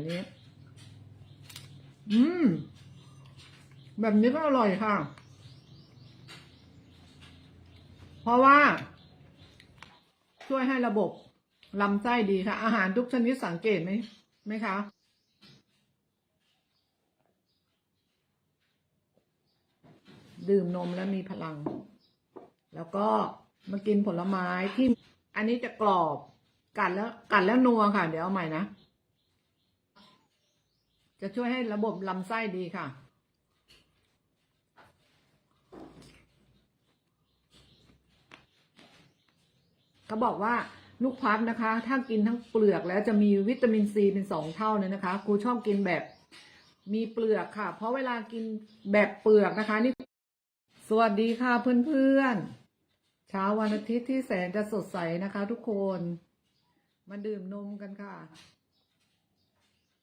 แบบนี้ อืม แบบนี้ก็อร่อยค่ะ เพราะว่า ช่วยให้ระบบลำไส้ดีค่ะ อาหารทุกชนิดสังเกตไหมไหมคะดื่มนมแล้วมีพลัง แล้วก็มากินผลไม้ที่อันนี้จะกรอบ กัดแล้วกัดแล้วนัวค่ะ เดี๋ยวเอาใหม่นะ จะช่วยให้ระบบลำไส้ดีค่ะ เขาบอกว่าลูกพับนะคะ ถ้ากินทั้งเปลือกแล้วจะมีวิตามินซีเป็นสองเท่าเลยนะคะครูชอบกินแบบมีเปลือกค่ะ เพราะเวลากินแบบเปลือกนะคะนี่สวัสดีค่ะเพื่อนๆเช้าวันอาทิตย์ที่แสนจะสดใสนะคะ ทุกคน มาดื่มนมกันค่ะ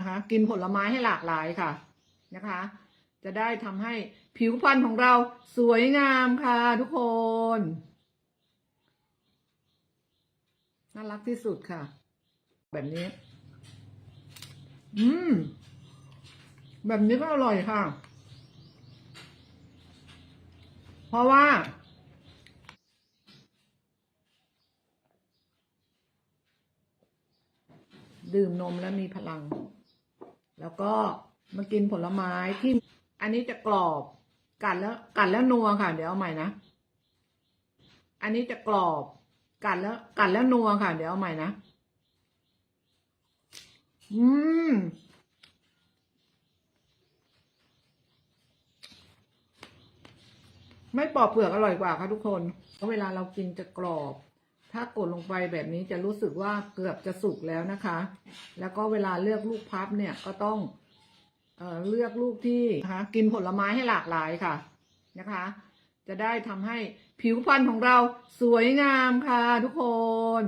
นะคะ กินผลไม้ให้หลากหลายค่ะนะคะ จะได้ทำให้ผิวพรรณของเราสวยงามค่ะทุกคนน่ารักที่สุดค่ะ แบบนี้ อืม แบบนี้ก็อร่อยค่ะ เพราะว่า ดื่มนมแล้วมีพลัง แล้วก็มากินผลไม้ที่อันนี้จะกรอบ กัดแล้วกัดแล้วนัวค่ะ เดี๋ยวเอาใหม่นะ อันนี้จะกรอบ กัดแล้วกัดแล้วนัวค่ะ เดี๋ยวเอาใหม่นะ อืมไม่ปอกเปลือกอร่อยกว่าค่ะทุกคนเพราะเวลาเรากินจะกรอบ ถ้ากดลงไปแบบนี้จะรู้สึกว่าเกือบจะสุกแล้วนะคะ แล้วก็เวลาเลือกลูกพับเนี่ยก็ต้องเอเลือกลูกที่นะคะกินผลไม้ให้หลากหลายค่ะนะคะ จะได้ทำให้ผิวพรรณของเราสวยงามค่ะทุกคน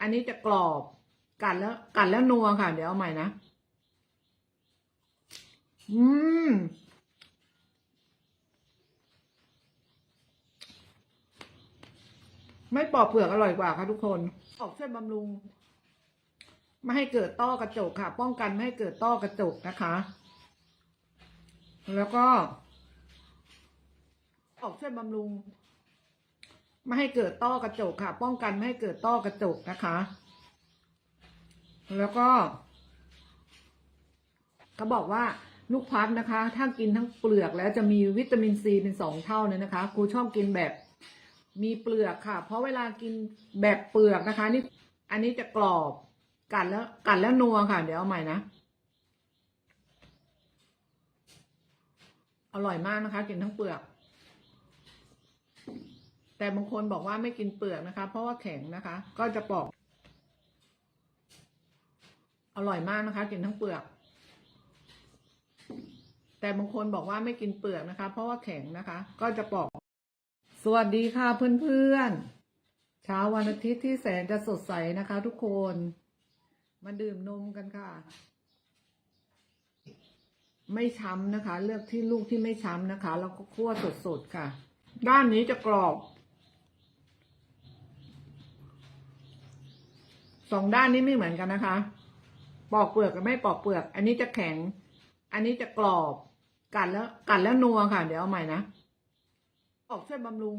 อันนี้จะกรอบกัดแล้วกัดแล้วนัวค่ะ เดี๋ยวเอาใหม่นะ อืม ไม่ปอกเปลือกอร่อยกว่าค่ะทุกคนออกช่วยบำรุง ไม่ให้เกิดต้อกระจกค่ะ ป้องกันไม่ให้เกิดต้อกระจกนะคะ แล้วก็ ออกช่วยบำรุง ไม่ให้เกิดต้อกระจกค่ะ ป้องกันไม่ให้เกิดต้อกระจกนะคะ แล้วก็เขาบอกว่าลูกพับนะคะ ถ้ากินทั้งเปลือกแล้วจะมีวิตามินซีเป็นสองเท่าเลยนะคะครูชอบกินแบบ มีเปลือกค่ะ เพราะเวลากินแบบเปลือกนะคะ นี่อันนี้จะกรอบกัดแล้วกัดแล้วนัวค่ะ เดี๋ยวเอาใหม่นะ อร่อยมากนะคะ กินทั้งเปลือก แต่บางคนบอกว่าไม่กินเปลือกนะคะ เพราะว่าแข็งนะคะ ก็จะปอก อร่อยมากนะคะ กินทั้งเปลือก แต่บางคนบอกว่าไม่กินเปลือกนะคะ เพราะว่าแข็งนะคะ ก็จะปอก สวัสดีค่ะเพื่อนๆ เช้าวันอาทิตย์ที่แสนจะสดใสนะคะทุกคน มาดื่มนมกันค่ะ ไม่ช้ำนะคะ เลือกที่ลูกที่ไม่ช้ำนะคะ แล้วก็คั่วสดๆค่ะ ด้านนี้จะกรอบ สองด้านนี้ไม่เหมือนกันนะคะ ปอกเปลือกกับไม่ปอกเปลือก อันนี้จะแข็ง อันนี้จะกรอบ กัดแล้วกัดแล้วนัวค่ะ เดี๋ยวเอาใหม่นะ ออกช่วยบำรุง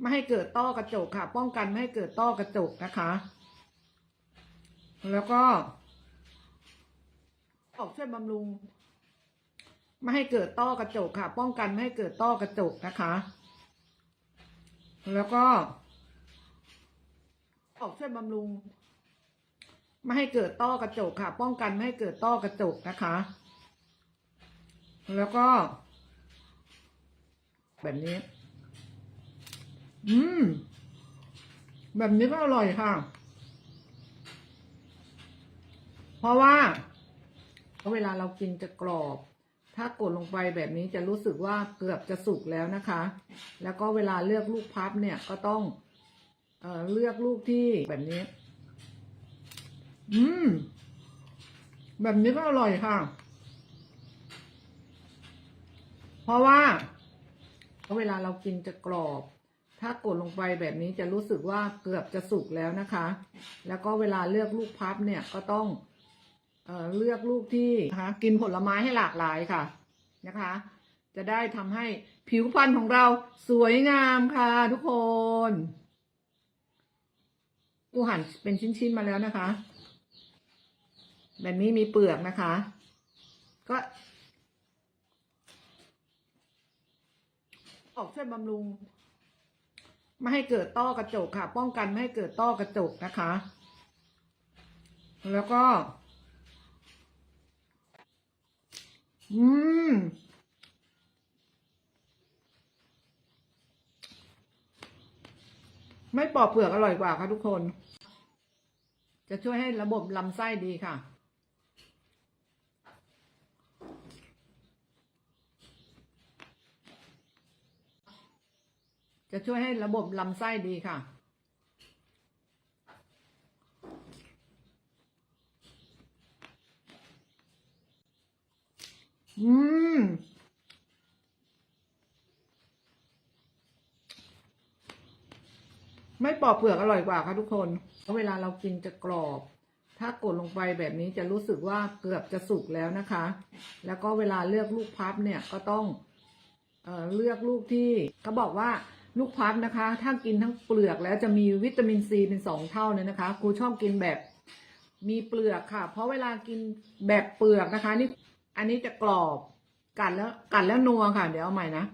ไม่ให้เกิดต้อกระจกค่ะ ป้องกันไม่ให้เกิดต้อกระจกนะคะ แล้วก็ ออกช่วยบำรุง ไม่ให้เกิดต้อกระจกค่ะ ป้องกันไม่ให้เกิดต้อกระจกนะคะ แล้วก็ ออกช่วยบำรุง ไม่ให้เกิดต้อกระจกค่ะ ป้องกันไม่ให้เกิดต้อกระจกนะคะ แล้วก็ แบบนี้ อืม แบบนี้ก็อร่อยค่ะ เพราะว่าเวลาเรากินจะกรอบ ถ้ากดลงไปแบบนี้จะรู้สึกว่าเกือบจะสุกแล้วนะคะ แล้วก็เวลาเลือกลูกพับเนี่ยก็ต้องเอเลือกลูกที่แบบนี้ อืม แบบนี้ก็อร่อยค่ะ เพราะว่า เวลาเรากินจะกรอบ ถ้ากดลงไปแบบนี้จะรู้สึกว่าเกือบจะสุกแล้วนะคะ แล้วก็เวลาเลือกลูกพับเนี่ยก็ต้องเอเลือกลูกที่นะคะกินผลไม้ให้หลากหลายค่ะนะคะ จะได้ทำให้ผิวพรรณของเราสวยงามค่ะทุกคนกูหั่นเป็นชิ้นๆมาแล้วนะคะ แบบนี้มีเปลือกนะคะ ก็ ออกช่วยบำรุง ไม่ให้เกิดต้อกระจกค่ะ ป้องกันไม่ให้เกิดต้อกระจกนะคะ แล้วก็ อืมไม่ปอกเปลือกอร่อยกว่าค่ะทุกคน จะช่วยให้ระบบลำไส้ดีค่ะ จะช่วยให้ระบบลำไส้ดีค่ะ อืม ไม่ปอกเปลือกอร่อยกว่าค่ะทุกคนเพราะเวลาเรากินจะกรอบ ถ้ากดลงไปแบบนี้จะรู้สึกว่าเกือบจะสุกแล้วนะคะ แล้วก็เวลาเลือกลูกพับเนี่ยก็ต้องเอ่อเลือกลูกที่เขาบอกว่า ลูกพับนะคะ ถ้ากินทั้งเปลือกแล้วจะมีวิตามินซีเป็นสองเท่าเลยนะคะครูชอบกินแบบมีเปลือกค่ะ เพราะเวลากินแบบเปลือกนะคะ นี่อันนี้จะกรอบกัดแล้วกัดแล้วนัวค่ะ เดี๋ยวเอาใหม่นะ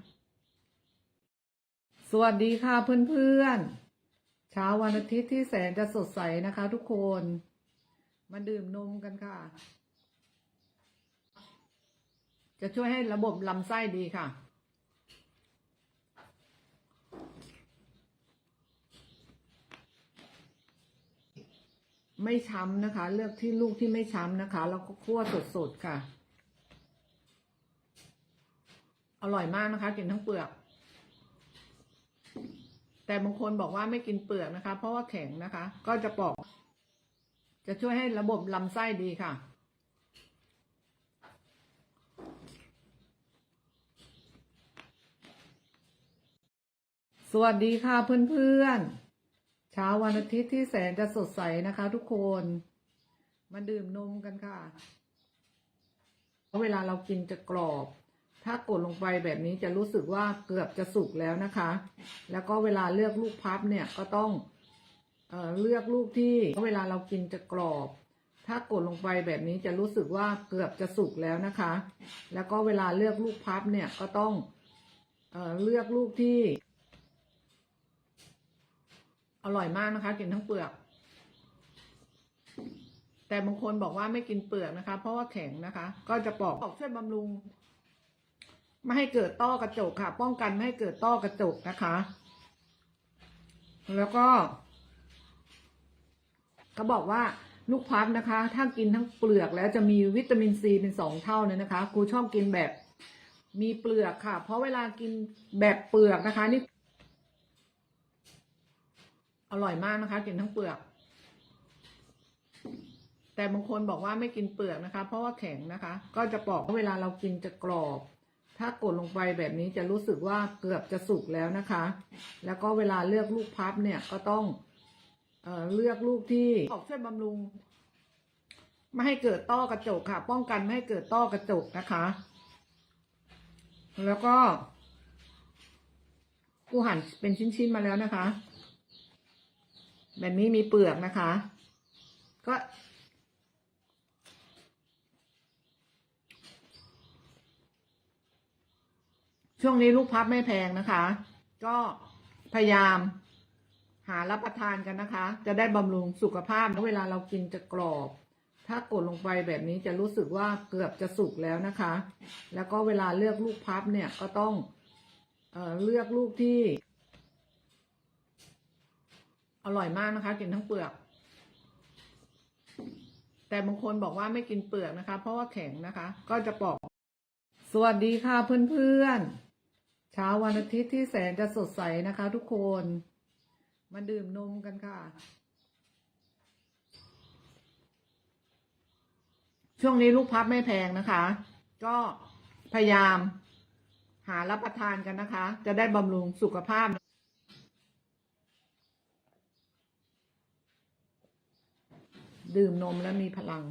สวัสดีค่ะเพื่อนๆเช้าวันอาทิตย์ที่แสนจะสดใสนะคะ ทุกคน มาดื่มนมกันค่ะ จะช่วยให้ระบบลำไส้ดีค่ะ ไม่ช้ำนะคะ เลือกที่ลูกที่ไม่ช้ำนะคะ แล้วก็คั่วสดๆค่ะ อร่อยมากนะคะ กินทั้งเปลือก แต่บางคนบอกว่าไม่กินเปลือกนะคะ เพราะว่าแข็งนะคะ ก็จะปอก จะช่วยให้ระบบลำไส้ดีค่ะสวัสดีค่ะเพื่อนๆ เช้าวันอาทิตย์ที่แสนจะสดใสนะคะทุกคนมาดื่มนมกันค่ะเวลาเรากินจะกรอบ ถ้ากดลงไปแบบนี้จะรู้สึกว่าเกือบจะสุกแล้วนะคะ แล้วก็เวลาเลือกลูกพับเนี่ยก็ต้องเอเลือกลูกที่เวลาเรากินจะกรอบ ถ้ากดลงไปแบบนี้จะรู้สึกว่าเกือบจะสุกแล้วนะคะ แล้วก็เวลาเลือกลูกพับเนี่ยก็ต้องเอเลือกลูกที่ อร่อยมากนะคะ กินทั้งเปลือก แต่บางคนบอกว่าไม่กินเปลือกนะคะ เพราะว่าแข็งนะคะ ก็จะปอกปอกช่วยบำรุง ไม่ให้เกิดต้อกระจกค่ะ ป้องกันไม่ให้เกิดต้อกระจกนะคะ แล้วก็เขาบอกว่าลูกพับนะคะ ถ้ากินทั้งเปลือกแล้วจะมีวิตามินซีเป็นสองเท่าเลยนะคะครูชอบกินแบบมีเปลือกค่ะ เพราะเวลากินแบบเปลือกนะคะนี่ อร่อยมากนะคะ กินทั้งเปลือก แต่บางคนบอกว่าไม่กินเปลือกนะคะ เพราะว่าแข็งนะคะ ก็จะปอกเวลาเรากินจะกรอบ ถ้ากดลงไปแบบนี้จะรู้สึกว่าเกือบจะสุกแล้วนะคะ แล้วก็เวลาเลือกลูกพับเนี่ยก็ต้องเอเลือกลูกที่ออกช่วยบำรุงไม่ให้เกิดต้อกระจกค่ะ ป้องกันไม่ให้เกิดต้อกระจกนะคะ แล้วก็กูหั่นเป็นชิ้นๆมาแล้วนะคะ แบบนี้มีเปลือกนะคะ ก็ ช่วงนี้ลูกพับไม่แพงนะคะ ก็พยายามหารับประทานกันนะคะ จะได้บำรุงสุขภาพเวลาเรากินจะกรอบ ถ้ากดลงไปแบบนี้จะรู้สึกว่าเกือบจะสุกแล้วนะคะ แล้วก็เวลาเลือกลูกพับเนี่ยก็ต้องเออเลือกลูกที่ อร่อยมากนะคะ กินทั้งเปลือก แต่บางคนบอกว่าไม่กินเปลือกนะคะ เพราะว่าแข็งนะคะ ก็จะปอก สวัสดีค่ะเพื่อนๆเช้าวันอาทิตย์ที่แสนจะสดใสนะคะ ทุกคน มาดื่มนมกันค่ะ ช่วงนี้ลูกพับไม่แพงนะคะ ก็พยายามหารับประทานกันนะคะ จะได้บำรุงสุขภาพ ดื่มนมแล้วมีพลัง